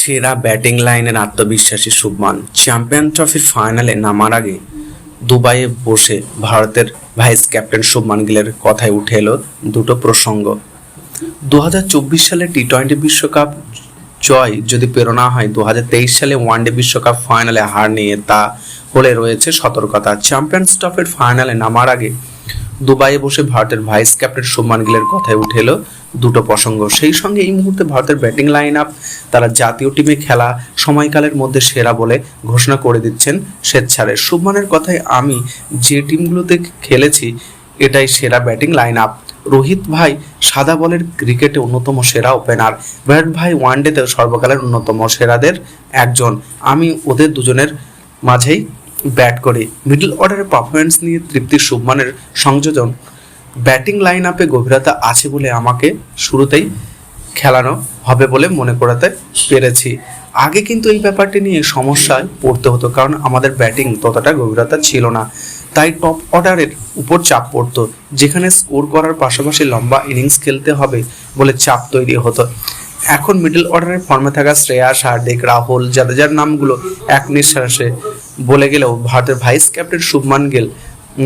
সেরা ব্যাটিং লাইনের আত্মবিশ্বাসী শুভমান। চ্যাম্পিয়ন ট্রফির ফাইনালে নামার আগে দুবাইয়ে বসে ভারতের ভাইস ক্যাপ্টেন শুভমান গিলের কথায় উঠে এলো দুটো প্রসঙ্গ। দু হাজার চব্বিশ সালে টি টোয়েন্টি বিশ্বকাপ জয় যদি প্রেরণা হয় দু হাজার তেইশ সালে ওয়ানডে বিশ্বকাপ ফাইনালে হার নিয়ে তা হলে রয়েছে সতর্কতা। চ্যাম্পিয়ন্স ট্রফির ফাইনালে নামার আগে দুবাইয়ে বসে ভারতের ভাইস ক্যাপ্টেন শুভমান গিলের কথায় উঠে এলো দুটো প্রসঙ্গ। সেই সঙ্গে এই মুহূর্তে ভারতের ব্যাটিং লাইন আপ তারা জাতীয় টিমে খেলা, সময়কালের মধ্যে সেরা বলে ঘোষণা করে দিচ্ছেন স্বেচ্ছারে। শুভমানের কথায় আমি যে টিমগুলোতে খেলেছি, এটাই সেরা ব্যাটিং লাইন আপ রোহিত ভাই সাদা বলের ক্রিকেটে অন্যতম সেরা ওপেনার বিরাট ভাই ওয়ানডেতে সর্বকালের অন্যতম সেরাদের একজন। আমি ওদের দুজনের মাঝেই ব্যাট করে। মিডল অর্ডারের পারফরমেন্স নিয়ে তৃপ্তি শুভমানের সংযোজন ব্যাটিং লাইন আপে গভীরতা আছে বলে আমাকে শুরুতেই খেলানো হবে বলে মনে করাতে পেরেছি। আগে কিন্তু এই ব্যাপারটি নিয়ে সমস্যায় পড়তে হতো কারণ আমাদের ব্যাটিং ততটা গভীরতা ছিল না। তাই টপ অর্ডারের উপর চাপ পড়তো, যেখানে স্কোর করার পাশাপাশি লম্বা ইনিংস খেলতে হবে বলে চাপ তৈরি হতো। এখন মিডল অর্ডারের ফর্মে থাকা শ্রেয়াস হার্দিক, রাহুল, জাদেজার নামগুলো এক নিঃশ্বাসে বলে গেলেও ভারতের ভাইস ক্যাপ্টেন শুভমান গেল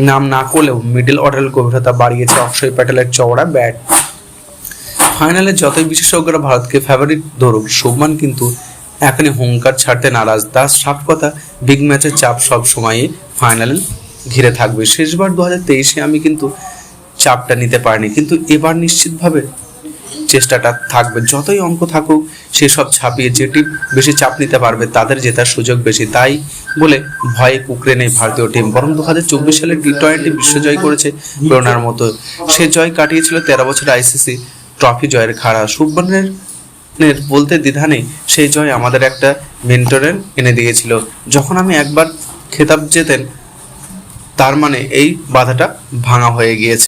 নাম না করলেও মিডল অর্ডারের গভীরতা বাড়িয়েছে অক্ষয় প্যাটেলের চওড়া ব্যাট ফাইনালে যতই বিশেষজ্ঞরা ভারতকে ফেভারিট ধরুক, শুভমান কিন্তু এখনই হুঙ্কার ছাড়তে নারাজ। তার সাফ কথা বিগ ম্যাচের চাপ সব সময়ই ফাইনাল ঘিরে থাকবে। শেষবার দু হাজার তেইশে আমি কিন্তু চাপটা নিতে পারিনি। কিন্তু এবার নিশ্চিতভাবে চেষ্টাটা থাকবে। যতই অঙ্ক থাকুক সেসব ছাপিয়ে যেটি বেশি চাপ নিতে পারবে, তাদের জেতার সুযোগ বেশি। তাই বলে ভয়ে কুকড়ে নেই ভারতীয় টিম বরং দু হাজার চব্বিশ সালে টি টোয়েন্টি বিশ্বজয় করেছে প্রেরণার মতো। সে জয় কাটিয়েছিল তেরো বছর আইসিসি ট্রফি জয়ের খাড়া। নের বলতে দ্বিধা নেই সেই জয় আমাদের একটা মেন্টরের এনে দিয়েছিল। যখন আমি একবার খেতাব জেতেন, তার মানে এই বাধাটা ভাঙা হয়ে গিয়েছে।